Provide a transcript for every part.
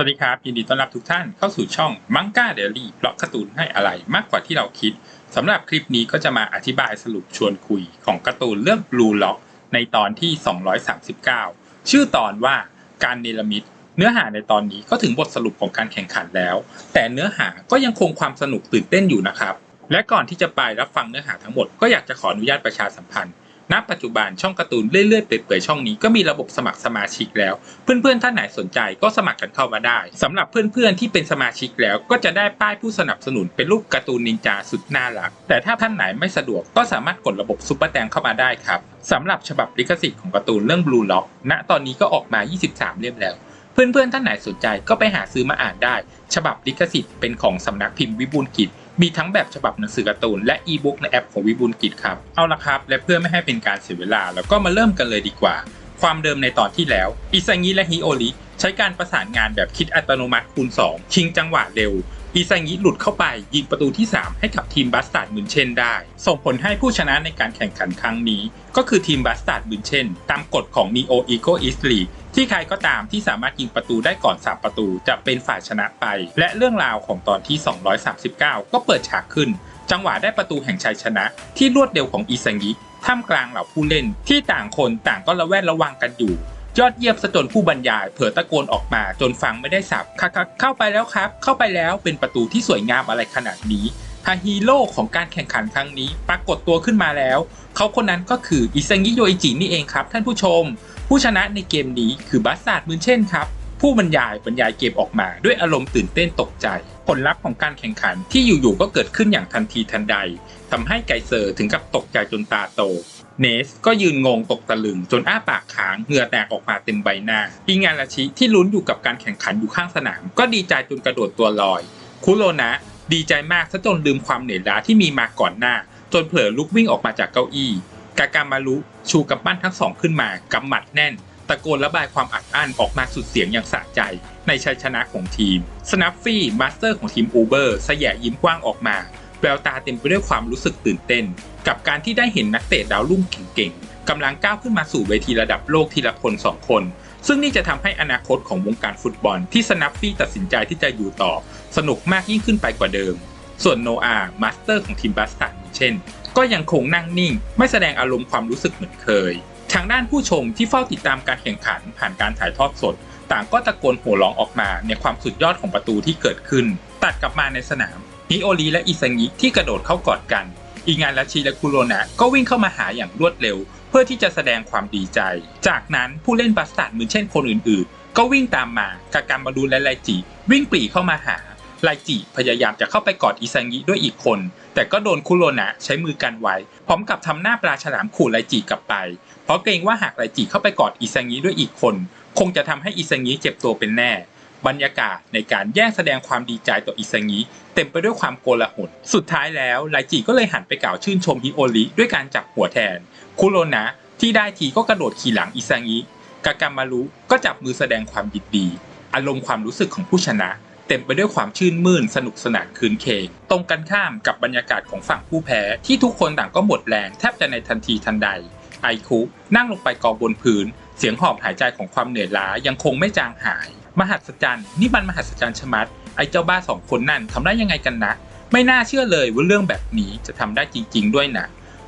วัสดีครับ ยินดีต้อนรับทุกท่านเข้าสู่ช่องมังก้าเดลี่บล็อกการ์ตูนให้อะไรมากกว่าที่เราคิดสำหรับคลิปนี้ก็จะมาอธิบายสรุปชวนคุยของการ์ตูนเรื่อง Blue Lock ในตอนที่ 239 ชื่อตอนว่าการเนรมิตเนื้อหาในตอนนี้ก็ถึงบทสรุปของการแข่งขันแล้ว แต่เนื้อหาก็ยังคงความสนุกตื่นเต้นอยู่นะครับ และก่อนที่จะไปรับฟังเนื้อหาทั้งหมดก็อยากจะขออนุญาตประชาสัมพันธ์ ณปัจจุบันช่องการ์ตูนเรื่อยๆเปื่อยๆช่องนี้ก็มีระบบสมัครสมาชิกแล้ว เพื่อนๆท่านไหนสนใจก็สมัครกันเข้ามาได้สำหรับเพื่อนๆที่เป็นสมาชิกแล้วก็จะได้ป้ายผู้สนับสนุนเป็นรูปการ์ตูนนินจาสุดน่ารัก แต่ถ้าท่านไหนไม่สะดวกก็สามารถกดระบบซุปเปอร์แตงเข้ามาได้ครับสำหรับฉบับลิขสิทธิ์ของการ์ตูนเรื่องบลูล็อกณตอนนี้ก็ออกมา 23 เล่มแล้ว เพื่อนๆท่านไหนสนใจก็ไปหาซื้อมาอ่านได้ ฉบับลิขสิทธิ์เป็นของสำนักพิมพ์วิบูลกิจ มีทั้งแบบฉบับหนังสือการ์ตูนและอีบุ๊กในแอปของวิบูลกิจครับ เอาละครับ และเพื่อไม่ให้เป็นการเสียเวลาแล้วก็มาเริ่มกันเลยดีกว่า ความเดิมในตอนที่แล้ว อิซางิและฮิโอริใช้การประสานงานแบบคิดอัตโนมัติคูณ2ชิงจังหวะเร็วอิซางิหลุดเข้าไปยิงประตูที่ 3 ให้กับทีมบัสตาร์ดมืนเช่นได้ ส่งผลให้ผู้ชนะในการแข่งขันครั้งนี้ ก็คือทีมบัสตาร์ดมืนเช่นตามกฎของ Neo Ego East League ที่ใครก็ตามที่สามารถยิงประตูได้ก่อน 3 ประตูจะเป็นฝ่ายชนะไป และเรื่องราวของตอนที่ 239 ก็เปิดฉากขึ้น จังหวะได้ประตูแห่งชัยชนะ ที่รวดเร็วของอิซังิท่ามกลางเหล่าผู้เล่นที่ต่างคนต่างก็ระแวดระวังกันอยู่ ยอดเยี่ยมซะจนผู้บรรยาย เผอตะโกนออกมาจนฟังไม่ได้สับค่ะค่ะเข้าไปแล้วครับ เข้าไปแล้วเป็นประตูที่สวยงามอะไรขนาดนี้าฮีโร่ของการแข่งขันครั้งนี้ ปรากฏตัวขึ้นมาแล้ว เขาคนนั้นก็คืออิซังิโยอิจินี่เองครับ ท่านผู้ชม ผู้ชนะในเกมนี้คือบัสซาร์ดมืนเช่นครับ ผู้บรรยายบรรยายเกมออกมา ด้วยอารมณ์ตื่นเต้นตกใจ ผลลัพธ์ของการแข่งขันที่อยู่ๆก็เกิดขึ้นอย่างทันทีทันใดทำให้ไกเซอร์ถึงกับตกใจจนตาโตเนสก็ยืนงงตกตะลึงจนอ้าปากค้างเหงื่อแตกออกมาเต็มใบหน้าอิงานราชิที่ลุ้นอยู่กับการแข่งขันอยู่ข้างสนาม ก็ดีใจจนกระโดดตัวลอย คุโรนะ ดีใจมากซะจนลืมความเหนื่อยล้าที่มีมาก่อนหน้า จนเผลอลุกวิ่งออกมาจากเก้าอี้ กากามารุชูกำปั้นทั้งสองขึ้นมากำหมัดแน่น ตะโกนระบายความอัดอั้นออกมาสุดเสียงอย่างสะใจ ในชัยชนะของทีมสนัฟฟี่มาสเตอร์ของทีมอูเบอร์สแยะยิ้มกว้างออกมาแววตาเต็มไปด้วยความรู้สึกตื่นเต้น กับการที่ได้เห็นนักเตะดาวรุ่งเก่งๆกำลังก้าวขึ้นมาสู่เวทีระดับโลกทีละคนสองคน ซึ่งนี่จะทำให้อนาคตของวงการฟุตบอลที่สนัฟฟี่ตัดสินใจที่จะอยู่ต่อ สนุกมากยิ่งขึ้นไปกว่าเดิม ส่วนโนอาห์มาสเตอร์ของทีมบัสตันเช่น ก็ยังคงนั่งนิ่ง ไม่แสดงอารมณ์ความรู้สึกเหมือนเคย ทางด้านผู้ชมที่เฝ้าติดตามการแข่งขันผ่านการถ่ายทอดสด ต่างก็ตะโกนโห่ร้องออกมาในความสุดยอดของประตูที่เกิดขึ้น ตัดกลับมาในสนามฮิโอริและอิซังิที่กระโดดเข้ากอดกัน อีงานและชีและคุโรนะก็วิ่งเข้ามาหาอย่างรวดเร็ว เพื่อที่จะแสดงความดีใจ จากนั้นผู้เล่นบัสตัดมือนเช่นคนอื่นๆ ก็วิ่งตามมากากามาดูและไลจิ วิ่งปรีเข้ามาหาไลจิพยายามจะเข้าไปกอดอิซังิด้วยอีกคน แต่ก็โดนคุโรนะใช้มือกันไว้ พร้อมกับทำหน้าปลาฉลามขู่ไลจิกลับไป เพราะเกรงว่าหากไลจิเข้าไปกอดอิซังิด้วยอีกคน คงจะทำให้อิซังิเจ็บตัวเป็นแน่ บรรยากาศในการแย่งแสดงความดีใจต่ออิซังิเต็มไปด้วยความโกลาหล สุดท้ายแล้วไลจิก็เลยหันไปกล่าวชื่นชมฮิโอริด้วยการจับหัวแทน คุโรนะที่ได้ทีก็กระโดดขี่หลังอิซังิกากามารุก็จับมือแสดงความยินดี อารมณ์ความรู้สึกของผู้ชนะ เต็มไปด้วยความชื่นมื่นสนุกสนานคืนเคงตรงกันข้ามกับบรรยากาศของฝั่งผู้แพ้ที่ทุกคนต่างก็หมดแรงแทบจะในทันทีทันใด ไอคุนั่งลงไปกองบนพื้น เสียงหอบหายใจของความเหนื่อยล้ายังคงไม่จางหาย มหัศจรรย์นี่มันมหัศจรรย์ชะมัดไอ้เจ้าบ้าสองคนนั่นทำได้ยังไงกันนะ ไม่น่าเชื่อเลยว่าเรื่องแบบนี้จะทำได้จริง ๆ ด้วยนะ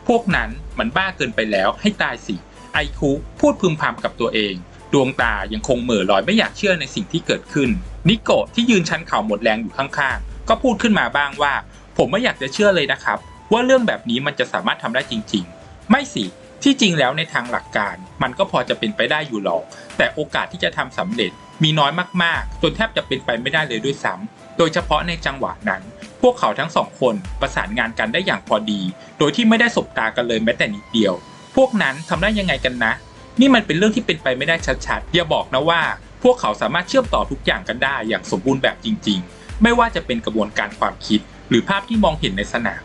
พวกนั้นมันบ้าเกินไปแล้วให้ตายสิไอคุพูดพึมพำกับตัวเอง ดวงตายังคงเหม่อลอยไม่อยากเชื่อในสิ่งที่เกิดขึ้น นิโกะที่ยืนชันเข่าหมดแรงอยู่ข้างๆ ก็พูดขึ้นมาบ้างว่า ผมไม่อยากจะเชื่อเลยนะครับ ว่าเรื่องแบบนี้มันจะสามารถทำได้จริง ๆ ไม่สิที่จริงแล้วในทางหลักการ มันก็พอจะเป็นไปได้อยู่หรอก แต่โอกาสที่จะทำสำเร็จ มีน้อยมากๆ จนแทบจะเป็นไปไม่ได้เลยด้วยซ้ำโดยเฉพาะในจังหวะนั้น พวกเขาทั้งสองคนประสานงานกันได้อย่างพอดี โดยที่ไม่ได้สบตากันเลยแม้แต่นิดเดียว พวกนั้นทำได้ยังไงกันนะ นี่มันเป็นเรื่องที่เป็นไปไม่ได้ชัดๆ อย่าบอกนะว่า พวกเขาสามารถเชื่อมต่อทุกอย่างกันได้อย่างสมบูรณ์แบบจริง ๆ ไม่ว่าจะเป็นกระบวนการความคิด หรือภาพที่มองเห็นในสนาม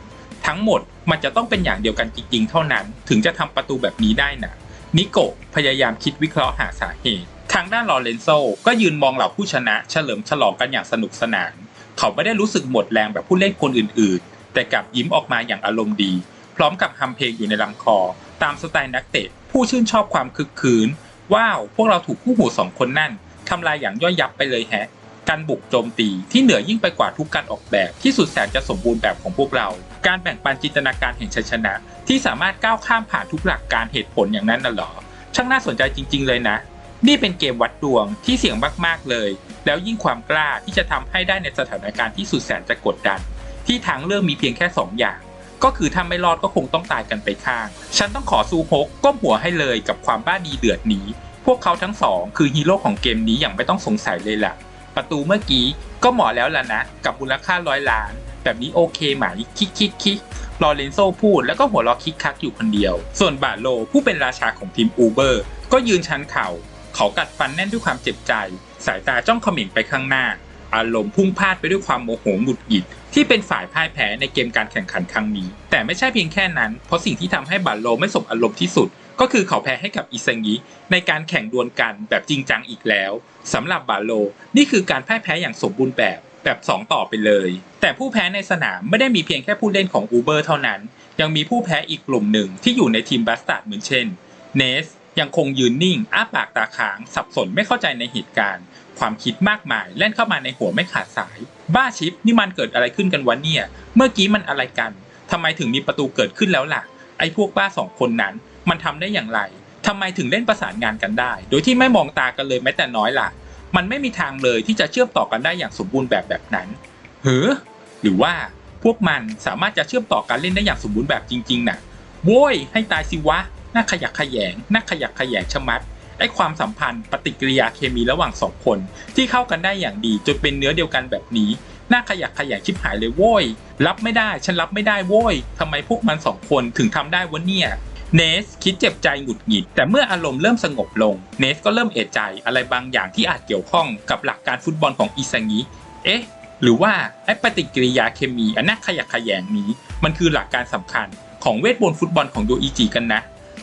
ทั้งหมดมันจะต้องเป็นอย่างเดียวกันจริง ๆ เท่านั้น ถึงจะทำประตูแบบนี้ได้นะนิโกะพยายามคิดวิเคราะห์หาสาเหตุางด้านลอเรนโซก็ยืนมองเหล่าผู้ชนะเฉลิมฉลองกันอย่างสนุกสนาน เขาไม่ได้รู้สึกหมดแรงแบบผู้เล่นคนอื่นๆ แต่กลับยิ้มออกมาอย่างอารมณ์ดี พร้อมกับฮัมเพลงอยู่ในลำคอ ตามสไตล์นักเตะ ผู้ชื่นชอบความคึกคืน ว้าว พวกเราถูกคู่หูสองคนนั่นทำลายอย่างย่อยยับไปเลยแฮะการบุกโจมตีที่เหนือยิ่งไปกว่าทุกการออกแบบที่สุดแสนจะสมบูรณ์แบบของพวกเรา การแบ่งปันจินตนาการแห่งชัยชนะ ที่สามารถก้าวข้ามผ่านทุกหลักการเหตุผลอย่างนั้นน่ะเหรอ ช่างน่าสนใจจริง ๆ เลยนะ นี่เป็นเกมวัดดวงที่เสี่ยงมากๆเลย แล้วยิ่งความกล้าที่จะทำให้ได้ในสถานการณ์ที่สุดแสนจะกดดัน ที่ทางเลือกมีเพียงแค่สองอย่าง ก็คือถ้าไม่รอดก็คงต้องตายกันไปข้าง ฉันต้องขอซูฮกก้มหัวให้เลยกับความบ้าดีเดือดนี้ พวกเขาทั้งสองคือฮีโร่ของเกมนี้อย่างไม่ต้องสงสัยเลยล่ะ ประตูเมื่อกี้ก็เหมาะแล้วล่ะนะ กับมูลค่าร้อยล้าน แบบนี้โอเคไหมคิกคิกคิกลอเรนโซพูดแล้วก็หัวเราะคิกคักอยู่คนเดียว ส่วนบาโลผู้เป็นราชาของทีมอูเบอร์ก็ยืนชันเข่า เขากัดฟันแน่นด้วยความเจ็บใจ สายตาจ้องเขม่งไปข้างหน้า อารมณ์พุ่งพลานไปด้วยความโมโหหงุดหงิด ที่เป็นฝ่ายพ่ายแพ้ในเกมการแข่งขันครั้งนี้ แต่ไม่ใช่เพียงแค่นั้น เพราะสิ่งที่ทำให้บาโลไม่สบอารมณ์ที่สุด ก็คือเขาแพ้ให้กับอิซังิในการแข่งดวลกันแบบจริงจังอีกแล้วสำหรับบาโลนี่คือการพ่ายแพ้อย่างสมบูรณ์แบบแบบ 2 ต่อไปเลย แต่ผู้แพ้ในสนามไม่ได้มีเพียงแค่ผู้เล่นของอูเบอร์เท่านั้น ยังมีผู้แพ้อีกกลุ่มหนึ่งที่อยู่ในทีมบัสตาร์ดเหมือนเช่นเนส ยังคงยืนนิ่ง อ้าปากตาค้าง สับสนไม่เข้าใจในเหตุการณ์ ความคิดมากมายแล่นเข้ามาในหัวไม่ขาดสาย บ้าชิปนี่มันเกิดอะไรขึ้นกันวะเนี่ย เมื่อกี้มันอะไรกันทำไมถึงมีประตูเกิดขึ้นแล้วล่ะ ไอ้พวกบ้าสองคนนั้น มันทำได้อย่างไรทำไมถึงเล่นประสานงานกันได้ โดยที่ไม่มองตากันเลยแม้แต่น้อยล่ะ มันไม่มีทางเลยที่จะเชื่อมต่อกันได้อย่างสมบูรณ์แบบแบบนั้นเฮ้อหรือว่าพวกมันสามารถจะเชื่อมต่อการเล่นได้อย่างสมบูรณ์แบบจริงๆน่ะโว้ยให้ตายสิวะ น่าขยักขยงน่าขยักขยงชะมัดไอ้ความสัมพันธ์ปฏิกิริยาเคมีระหว่างสองคน ที่เข้ากันได้อย่างดีจนเป็นเนื้อเดียวกันแบบนี้น่าขยักขยงชิบหายเลยโว้ยรับไม่ได้ฉันรับไม่ได้โว้ยทำไมพวกมันสองคนถึงทำได้วะเนี่ยเนสคิดเจ็บใจหงุดหงิด แต่เมื่ออารมณ์เริ่มสงบลงเนสก็เริ่มเอะใจอะไรบางอย่างที่อาจเกี่ยวข้องกับหลักการฟุตบอลของอิซางิเอ๊ะ หรือว่าไอ้ปฏิกิริยาเคมีอันน่าขยักขยงนี้ มันคือหลักการสำคัญของเวทมนต์ฟุตบอลของโดอิจิกันนะ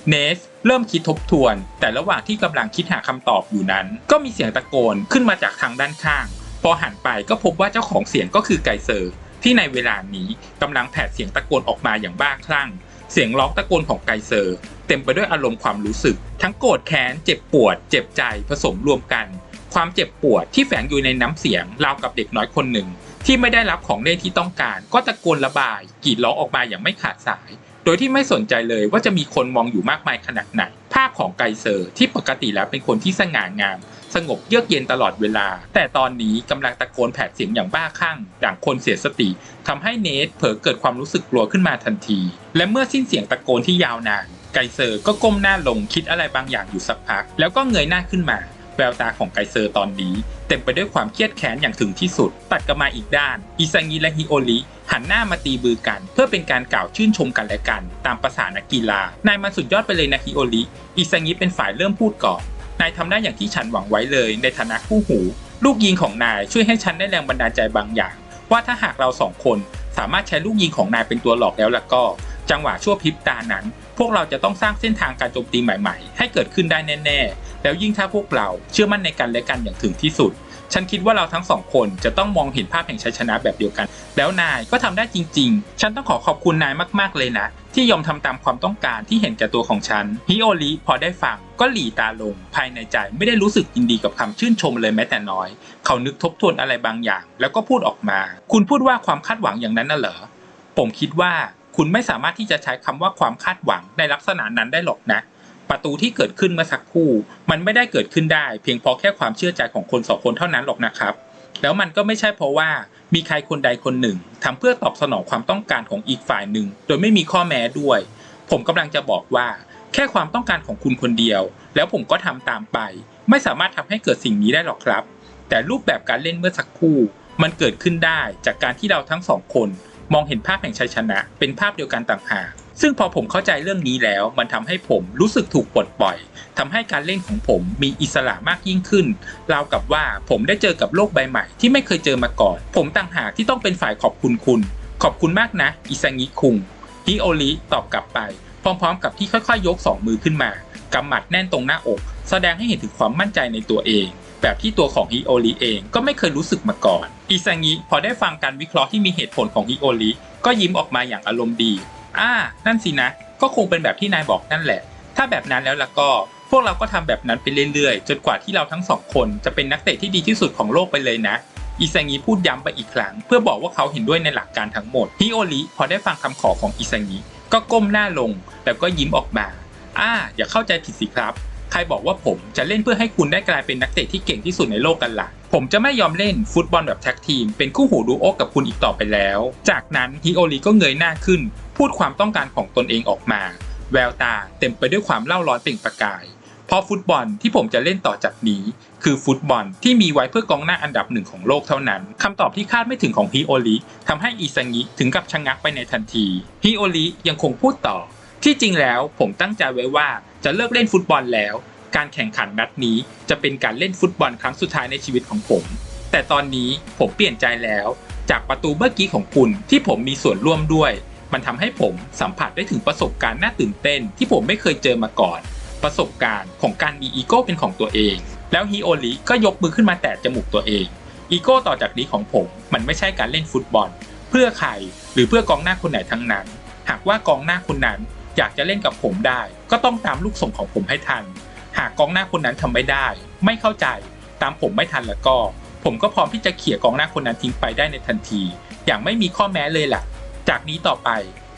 เนสเริ่มคิดทบทวน แต่ระหว่างที่กำลังคิดหาคำตอบอยู่นั้น ก็มีเสียงตะโกนขึ้นมาจากทางด้านข้าง พอหันไปก็พบว่าเจ้าของเสียงก็คือไกเซอร์ ที่ในเวลานี้กำลังแผดเสียงตะโกนออกมาอย่างบ้าคลั่ง เสียงร้องตะโกนของไกเซอร์ เต็มไปด้วยอารมณ์ความรู้สึก ทั้งโกรธแค้นเจ็บปวด เจ็บใจผสมรวมกัน ความเจ็บปวดที่แฝงอยู่ในน้ำเสียงราวกับเด็กน้อยคนหนึ่งที่ไม่ได้รับของเล่นที่ต้องการ ก็ตะโกนระบายกรีดร้องออกมาอย่างไม่ขาดสาย โดยที่ไม่สนใจเลยว่าจะมีคนมองอยู่มากมายขนาดไหน ภาพของไกเซอร์ที่ปกติแล้วเป็นคนที่สง่างาม สงบเยือกเย็นตลอดเวลา แต่ตอนนี้กำลังตะโกนแผดเสียงอย่างบ้าคลั่งอย่งคนเสียสติทำให้เนทเผลอเกิดความรู้สึกกลัวขึ้นมาทันที และเมื่อสิ้นเสียงตะโกนที่ยาวนานไกเซอร์ก็ก้มหน้าลงคิดอะไรบางอย่างอยู่สักพัก แล้วก็เงยหน้าขึ้นมา แววตาของไกเซอร์ตอนนี้ เต็มไปด้วยความเครียดแค้นอย่างถึงที่สุด ตัดกลับมาอีกด้าน อิซางิและฮิโอริหันหน้ามาตีบือกัน เพื่อเป็นการกล่าวชื่นชมกันและกัน ตามประษานักกีฬานายมันสุดยอดไปเลยนะฮิโอริอิซางิเป็นฝ่ายเริ่มพูดก่อนนายทำได้อย่างที่ฉันหวังไว้เลยในฐานะคู่หู ลูกยิงของนายช่วยให้ฉันได้แรงบันดาลใจบางอย่าง ว่าถ้าหากเราสองคนสามารถใช้ลูกยิงของนายเป็นตัวหลอกแล้วล่ะก็ จังหวะชั่วพริบตานั้น พวกเราจะต้องสร้างเส้นทางการโจมตีใหม่ๆ ให้เกิดขึ้นได้แน่ๆ แล้วยิ่งถ้าพวกเราเชื่อมั่นในกันและกันอย่างถึงที่สุด ฉันคิดว่าเราทั้งสองคนจะต้องมองเห็นภาพแห่งชัยชนะแบบเดียวกัน แล้วนายก็ทำได้จริง ๆ ฉันต้องขอขอบคุณนายมากๆเลยนะ ที่ยอมทำตามความต้องการที่เห็นแก่ตัวของฉันฮิโอริพอได้ฟังก็หลีตาลง ภายในใจไม่ได้รู้สึกยินดีกับคำชื่นชมเลยแม้แต่น้อย เขานึกทบทวนอะไรบางอย่าง แล้วก็พูดออกมา คุณพูดว่าความคาดหวังอย่างนั้นน่ะเหรอผมคิดว่า คุณไม่สามารถที่จะใช้คำว่าความคาดหวังในลักษณะนั้นได้หรอกนะ ประตูที่เกิดขึ้นเมื่อสักครู่ มันไม่ได้เกิดขึ้นได้ เพียงเพราะแค่ความเชื่อใจของคนสองคนเท่านั้นหรอกนะครับ แล้วมันก็ไม่ใช่เพราะว่ามีใครคนใดคนหนึ่งทำเพื่อตอบสนองความต้องการของอีกฝ่ายหนึ่ง โดยไม่มีข้อแม้ด้วย ผมกำลังจะบอกว่า แค่ความต้องการของคุณคนเดียว แล้วผมก็ทำตามไป ไม่สามารถทำให้เกิดสิ่งนี้ได้หรอกครับ แต่รูปแบบการเล่นเมื่อสักครู่ มันเกิดขึ้นได้จากการที่เราทั้งสองคน มองเห็นภาพแห่งชัยชนะ เป็นภาพเดียวกันต่างหากซึ่งพอผมเข้าใจเรื่องนี้แล้ว มันทำให้ผมรู้สึกถูกปลดปล่อยทำให้การเล่นของผมมีอิสระมากยิ่งขึ้นราวกับว่าผมได้เจอกับโลกใบใหม่ ที่ไม่เคยเจอมาก่อน ผมต่างหากที่ต้องเป็นฝ่ายขอบคุณคุณ ขอบคุณมากนะ อิซางิคุงฮิโอริตอบกลับไป พร้อมๆ กับที่ค่อยๆ ยกสองมือขึ้นมากำหมัดแน่นตรงหน้าอก แสดงให้เห็นถึงความมั่นใจในตัวเอง แบบที่ตัวของฮิโอริเองก็ไม่เคยรู้สึกมาก่อน อิซางิพอได้ฟังการวิเคราะห์ที่มีเหตุผลของฮิโอริก็ยิ้มออกมาอย่างอารมณ์ดี อ่า นั่นสินะ ก็คงเป็นแบบที่นายบอกนั่นแหละ ถ้าแบบนั้นแล้วล่ะก็ พวกเราก็ทำแบบนั้นไปเรื่อยๆ จนกว่าที่เราทั้งสองคนจะเป็นนักเตะที่ดีที่สุดของโลกไปเลยนะอิซางิพูดย้ำไปอีกครั้ง เพื่อบอกว่าเขาเห็นด้วยในหลักการทั้งหมดฮิโอริพอได้ฟังคำขอของอิซางิก็ก้มหน้าลงแล้วก็ยิ้มออกมา อ่า อย่าเข้าใจผิดสิครับ ครบอกว่าผมจะเล่นเพื่อให้คุณได้กลายเป็นนักเตะที่เก่งที่สุดในโลกกันละ่ะ ผมจะไม่ยอมเล่นฟุตบอลแบบแท็กทีม เป็นคู่หูดูโอกับคุณอีกต่อไปแล้ว จากนั้นฮิโอริก็เงยหน้าขึ้น พูดความต้องการของตนเองออกมา แววตาเต็มไปด้วยความเล่าร้อนเปล่งประกาย เพราะฟุตบอลที่ผมจะเล่นต่อจากนี้ คือฟุตบอลที่มีไว้เพื่อกองหน้าอันดับหนึ่งของโลกเท่านั้นคำตอบที่คาดไม่ถึงของฮิโอริทำให้อิซางิถึงกับชะงักไปในทันทีฮิโอริยังคงพูดต่อที่จริงแล้วผมตั้งใจไว้ว่า จะเลิกเล่นฟุตบอลแล้ว การแข่งขันนัดนี้จะเป็นการเล่นฟุตบอลครั้งสุดท้ายในชีวิตของผม แต่ตอนนี้ผมเปลี่ยนใจแล้ว จากประตูเมื่อกี้ของคุณที่ผมมีส่วนร่วมด้วย มันทำให้ผมสัมผัสได้ถึงประสบการณ์น่าตื่นเต้น ที่ผมไม่เคยเจอมาก่อน ประสบการณ์ของการมีอีโก้เป็นของตัวเอง แล้วฮิโอริก็ยกมือขึ้นมาแตะจมูกตัวเอง อีโก้ต่อจากนี้ของผมมันไม่ใช่การเล่นฟุตบอล เพื่อใครหรือเพื่อกองหน้าคนไหนทั้งนั้น หากว่ากองหน้าคนนั้น อยากจะเล่นกับผมได้ ก็ต้องตามลูกส่งของผมให้ทัน หากกองหน้าคนนั้นทำไม่ได้ ไม่เข้าใจตามผมไม่ทันแล้วก็ ผมก็พร้อมที่จะเขี่ยกองหน้าคนนั้นทิ้งไปได้ในทันที อย่างไม่มีข้อแม้เลยล่ะ จากนี้ต่อไป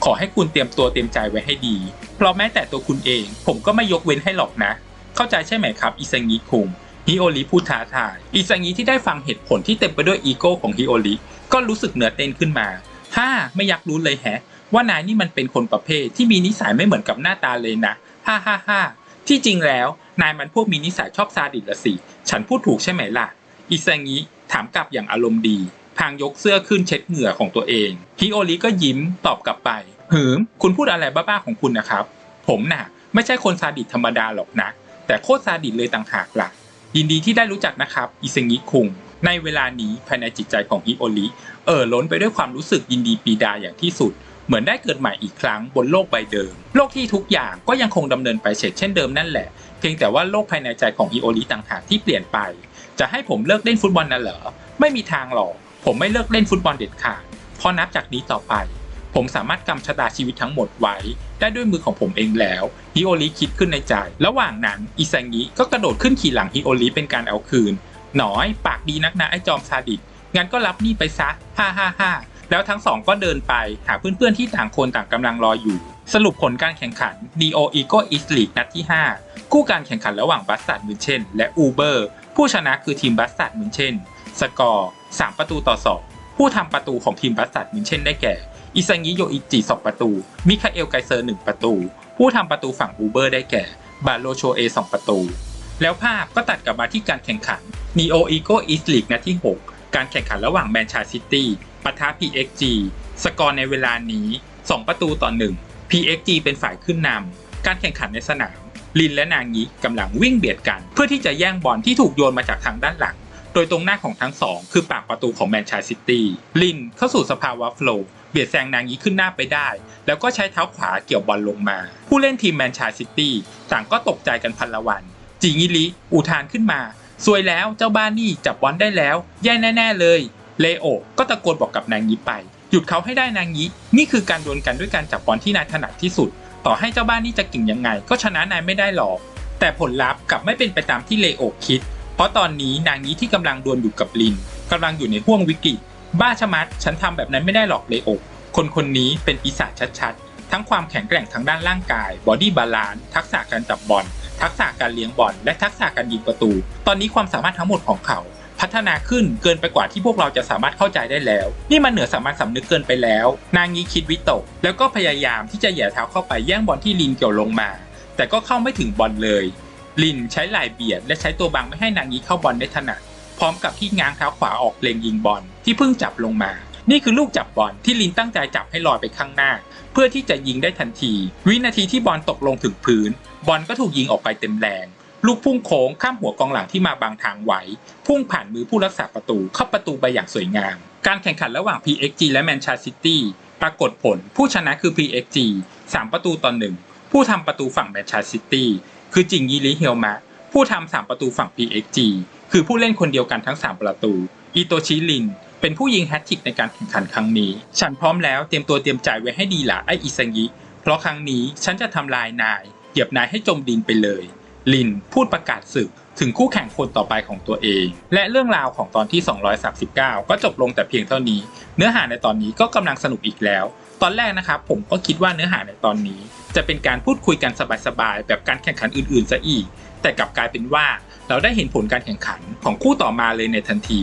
ขอให้คุณเตรียมตัวเตรียมใจไว้ให้ดี เพราะแม้แต่ตัวคุณเอง ผมก็ไม่ยกเว้นให้หรอกนะ เข้าใจใช่ไหมครับ อิซังิคุงฮิโอริพูดท้าทายอิซังิที่ได้ฟังเหตุผลที่เต็มไปด้วยอีโก้ของฮิโอริก็รู้สึกเหนือเต้นขึ้นมาฮ่าไม่อยากรู้เลยแฮะ ว่านายนี่มันเป็นคนประเภทที่มีนิสัยไม่เหมือนกับหน้าตาเลยนะฮ่าฮ่าฮ่าที่จริงแล้วนายมันพวกมีนิสัยชอบซาดิสละสิ ฉันพูดถูกใช่ไหมล่ะ อิซางิถามกลับอย่างอารมณ์ดี พางยกเสื้อขึ้นเช็ดเหงื่อของตัวเองฮิโอริก็ยิ้มตอบกลับไป หืม คุณพูดอะไรบ้าๆของคุณนะครับ ผมน่ะ ไม่ใช่คนซาดิสธรรมดาหรอกนะ แต่โคตรซาดิสเลยต่างหากล่ะ ยินดีที่ได้รู้จักนะครับ อิซางิคุง ในเวลานี้ภายในจิตใจของฮิโอริเอ่อล้นไปด้วยความรู้สึกยินดีปีดาอย่างที่สุด เหมือนได้เกิดใหม่อีกครั้งบนโลกใบเดิม โลกที่ทุกอย่างก็ยังคงดำเนินไปเช่นเดิมนั่นแหละ เพียงแต่ว่าโลกภายในใจของฮิโอริต่างหากที่เปลี่ยนไป จะให้ผมเลิกเล่นฟุตบอลน่ะเหรอ ไม่มีทางหรอก ผมไม่เลิกเล่นฟุตบอลเด็ดขาด เพราะนับจากนี้ต่อไป ผมสามารถกำชะตาชีวิตทั้งหมดไว้ ได้ด้วยมือของผมเองแล้วฮิโอริคิดขึ้นในใจ ระหว่างนั้นอิซางิก็กระโดดขึ้นขี่หลังฮิโอริเป็นการเอาคืน หนอย ปากดีนักนะไอ้จอมซาดิสงั้นก็รับนี่ไปซะ ฮ่าฮ่าฮ่า แล้วทั้งสองก็เดินไปหาเพื่อนๆที่ต่างคนต่างกำลังรออยู่ สรุปผลการแข่งขัน Neo Ego East League นัดที่ 5 คู่การแข่งขันระหว่างบัสซัดมินเช่นและอูเบอร์ผู้ชนะคือทีมบัสซัดมินเช่นสกอร์ 3 ประตูต่อ 2 ผู้ทำประตูของทีมบัสซัดมินเช่นได้แก่ อิซางิโยอิจิ 2 ประตู มิคาเอลไกเซอร์ 1 ประตู ผู้ทำประตูฝั่งอูเบอร์ได้แก่ บาโลโชเอ 2 ประตู แล้วภาพก็ตัดกลับมาที่การแข่งขัน Neo Ego East League นัดที่ 6 การแข่งขันระหว่างแมนเชสเตอร์ซิตี้ปะทะ PXG สกอร์ในเวลานี้ 2 ประตูต่อ 1 PXG เป็นฝ่ายขึ้นนำการแข่งขันในสนาม ลินและนางงิกำลังวิ่งเบียดกัน เพื่อที่จะแย่งบอลที่ถูกโยนมาจากทางด้านหลัง โดยตรงหน้าของทั้งสองคือปากประตูของแมนเชสเตอร์ซิตี้ลินเข้าสู่สภาวะโฟลว์เบียดแซงนางงิขึ้นหน้าไปได้ แล้วก็ใช้เท้าขวาเกี่ยวบอลลงมา ผู้เล่นทีมแมนเชสเตอร์ซิตี้ต่างก็ตกใจกันพันละวันจิงิลิอุทานขึ้นมา ซวยแล้วเจ้าบ้านนี่จับบอลได้แล้ว แย่แน่ๆเลย เลโอ ก็ตะโกนบอกกับนางยีไป หยุดเขาให้ได้นางยีนี่คือการดวลกันด้วยการจับบอลที่นายถนัดที่สุด ต่อให้เจ้าบ้านนี่จะเก่งยังไง ก็ชนะนายไม่ได้หรอก แต่ผลลัพธ์กลับไม่เป็นไปตามที่เลโอคิด เพราะตอนนี้นางยีที่กำลังดวลอยู่กับลินกำลังอยู่ในห่วงวิกฤต บ้าชะมัด ฉันทำแบบนั้นไม่ได้หรอกเลโอ คนคนนี้เป็นปีศาจชัดๆ ทั้งความแข็งแกร่งทางด้านร่างกาย บอดี้บาลานซ์ ทักษะการจับบอล ทักษะการเลี้ยงบอลและทักษะการยิงประตู ตอนนี้ความสามารถทั้งหมดของเขาพัฒนาขึ้นเกินไปกว่าที่พวกเราจะสามารถเข้าใจได้แล้ว นี่มันเหนือสามัญสำนึกเกินไปแล้ว นางยีคิดวิตก แล้วก็พยายามที่จะเหยียดเท้าเข้าไปแย่งบอลที่ลินเกี่ยวลงมา แต่ก็เข้าไม่ถึงบอลเลย ลินใช้ไหล่เบียด และใช้ตัวบังไม่ให้นางยีเข้าบอลได้ถนัดพร้อมกับที่ง้างเท้าขวาออกเลงยิงบอลที่เพิ่งจับลงมา นี่คือลูกจับบอลที่ลินตั้งใจจับให้ลอยไปข้างหน้า เพื่อที่จะยิงได้ทันที วินาทีที่บอลตกลงถึงพื้น บอลก็ถูกยิงออกไปเต็มแรง ลูกพุ่งโค้งข้ามหัวกองหลังที่มาบางทางไว้ พุ่งผ่านมือผู้รักษาประตูเข้าประตูไปอย่างสวยงาม การแข่งขันระหว่าง PXG และแมนเชสเตอร์ซิตี้ปรากฏผลผู้ชนะคือ PXG 3 ประตูต่อหนึ่งผู้ทำประตูฝั่งแมนเชสเตอร์ซิตี้คือจิงยีริเฮลมะผู้ทำสามประตูฝั่ง PXG คือผู้เล่นคนเดียวกันทั้ง 3 ประตู อิโตชิลิน เป็นผู้ยิงแฮตทิกในการแข่งขันครั้งนี้ ฉันพร้อมแล้วเตรียมตัวเตรียมใจไว้ให้ดีล่ะไออิซังิ เพราะครั้งนี้ฉันจะทำลายนาย เหยียบนายให้จมดินไปเลย ลินพูดประกาศศึกถึงคู่แข่งคนต่อไปของตัวเอง และเรื่องราวของตอนที่ 239 ก็จบลงแต่เพียงเท่านี้ เนื้อหาในตอนนี้ก็กำลังสนุกอีกแล้ว ตอนแรกนะครับผมก็คิดว่าเนื้อหาในตอนนี้ จะเป็นการพูดคุยกันสบายๆแบบการแข่งขันอื่นๆซะอีก แต่กลับกลายเป็นว่าเราได้เห็นผลการแข่งขันของคู่ต่อมาเลยในทันที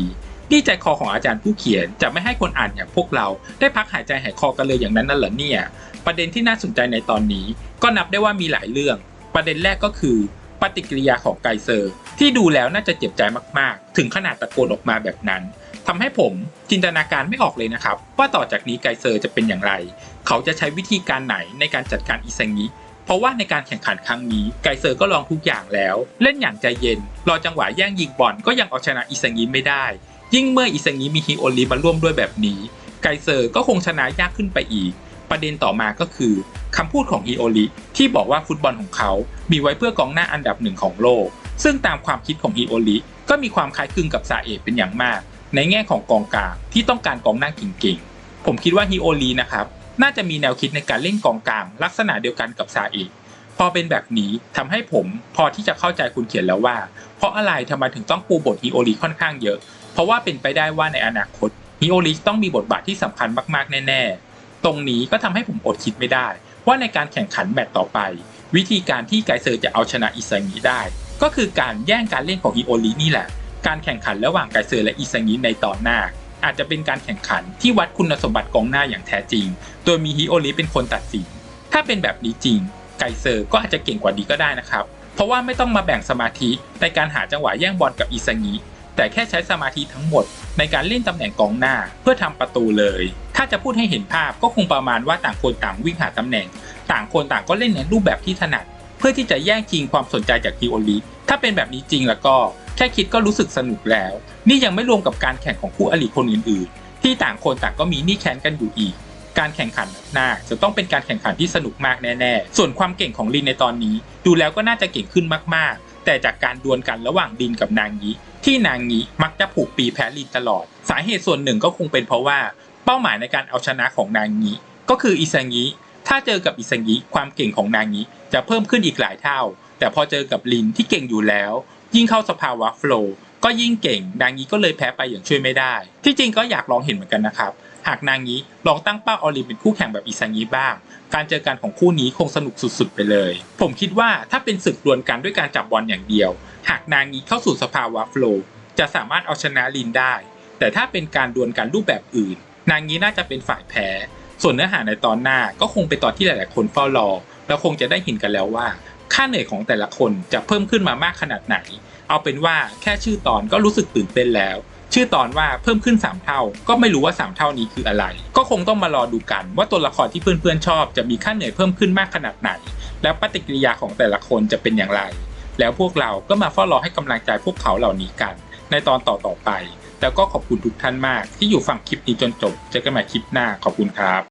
นี่ใจคอของอาจารย์ผู้เขียนจะไม่ให้คนอ่านอย่างพวกเราได้พักหายใจหายคอกันเลยอย่างนั้นนั่นเหรอเนี่ย ประเด็นที่น่าสนใจในตอนนี้ ก็นับได้ว่ามีหลายเรื่อง ประเด็นแรกก็คือปฏิกิริยาของไกเซอร์ ที่ดูแล้วน่าจะเจ็บใจมากๆ ถึงขนาดตะโกนออกมาแบบนั้นทำให้ผมจินตนาการไม่ออกเลยนะครับ ว่าต่อจากนี้ไกเซอร์จะเป็นอย่างไร เขาจะใช้วิธีการไหนในการจัดการอิซังิเพราะว่าในการแข่งขันครั้งนี้ไกเซอร์ก็ลองทุกอย่างแล้ว เล่นอย่างใจเย็น รอจังหวะแย่งยิงบอลก็ยังเอาชนะอิซังิไม่ได้ ยิ่งเมื่ออิซังิมีฮิโอริมาร่วมด้วยแบบนี้ ไกเซอร์ก็คงชนะยากขึ้นไปอีก ประเด็นต่อมาก็คือคำพูดของฮิโอริที่บอกว่าฟุตบอลของเขา มีไว้เพื่อกองหน้าอันดับหนึ่งของโลก ซึ่งตามความคิดของฮิโอริก็มีความคล้ายคลึงกับซาเอะเป็นอย่างมาก ในแง่ของกองกลางที่ต้องการกองหน้าเก่งๆ ผมคิดว่าฮิโอรินะครับน่าจะมีแนวคิดในการเล่นกองกลางลักษณะเดียวกันกับซาเอะพอเป็นแบบนี้ทำให้ผมพอที่จะเข้าใจคุณเขียนแล้วว่า เพราะอะไรทำไมถึงต้องปูบทฮิโอริค่อนข้างเยอะ เพราะว่าเป็นไปได้ว่าในอนาคตฮิโอริต้องมีบทบาทที่สำคัญมากๆ แน่ ๆ ตรงนี้ก็ทำให้ผมอดคิดไม่ได้ ว่าในการแข่งขันแมตต์ต่อไป วิธีการที่ไกเซอร์จะเอาชนะอิซังิได้ ก็คือการแย่งการเล่นของฮิโอรินี่แหละ การแข่งขันระหว่างไกเซอร์และอิซังิในตอนหน้า อาจจะเป็นการแข่งขันที่วัดคุณสมบัติกองหน้าอย่างแท้จริง โดยมีฮิโอริเป็นคนตัดสิน ถ้าเป็นแบบนี้จริง ไกเซอร์ก็อาจจะเก่งกว่านี้ก็ได้นะครับ เพราะว่าไม่ต้องมาแบ่งสมาธิในการหาจังหวะแย่งบอลกับอิซังิ แต่แค่ใช้สมาธิทั้งหมดในการเล่นตำแหน่งกองหน้าเพื่อทำประตูเลย ถ้าจะพูดให้เห็นภาพก็คงประมาณว่าต่างคนต่างวิ่งหาตำแหน่ง ต่างคนต่างก็เล่นในรูปแบบที่ถนัด เพื่อที่จะแย่งชิงความสนใจจากฮิโอริถ้าเป็นแบบนี้จริงแล้วก็แค่คิดก็รู้สึกสนุกแล้ว นี่ยังไม่รวมกับการแข่งของคู่อริคนอื่นๆ ที่ต่างคนต่างก็มีนี่แค้นกันอยู่อีก การแข่งขันหน้าจะต้องเป็นการแข่งขันที่สนุกมากแน่ๆ ส่วนความเก่งของลินในตอนนี้ ดูแล้วก็น่าจะเก่งขึ้นมากๆ แต่จากการดวลกันระหว่างลินกับนางยีที่นางยีมักจะผูกปีแพ้ลินตลอด สาเหตุส่วนหนึ่งก็คงเป็นเพราะว่าเป้าหมายในการเอาชนะของนางยีก็คืออิซังิถ้าเจอกับอิซังิความเก่งของนางยีจะเพิ่มขึ้นอีกหลายเท่า แต่พอเจอกับลินที่เก่งอยู่แล้ว ยิ่งเข้าสภาวะโฟล์ก็ยิ่งเก่ง นางยีก็เลยแพ้ไปอย่างช่วยไม่ได้ ที่จริงก็อยากลองเห็นเหมือนกันนะครับ หากนางยีลองตั้งเป้าออลิมเป็นคู่แข่งแบบอิซังิบ้าง การเจอกันของคู่นี้คงสนุกสุดๆไปเลย ผมคิดว่าถ้าเป็นศึกดวลกันด้วยการจับบอลอย่างเดียว หากนางยีเข้าสู่สภาวะโฟล์จะสามารถเอาชนะลินได้ แต่ถ้าเป็นการดวลกันรูปแบบอื่น นางยีน่าจะเป็นฝ่ายแพ้ ส่วนเนื้อหาในตอนหน้าก็คงเป็นตอนที่หลายๆคนเฝ้ารอ แล้วคงจะได้เห็นกันแล้วว่า ค่าเหนื่อยของแต่ละคนจะเพิ่มขึ้นมามากขนาดไหน เอาเป็นว่าแค่ชื่อตอนก็รู้สึกตื่นเต้นแล้ว ชื่อตอนว่าเพิ่มขึ้น 3 เท่า ก็ไม่รู้ว่า 3 เท่านี้คืออะไร ก็คงต้องมารอดูกันว่าตัวละครที่เพื่อนๆชอบจะมีค่าเหนื่อยเพิ่มขึ้นมากขนาดไหน แล้วปฏิกิริยาของแต่ละคนจะเป็นอย่างไร แล้วพวกเราก็มาเฝ้ารอให้กำลังใจพวกเขาเหล่านี้กัน ในตอนต่อๆไป แล้วก็ขอบคุณทุกท่านมาก ที่อยู่ฟังคลิปนี้จนจบเจอกันใหม่คลิปหน้าขอบคุณครับ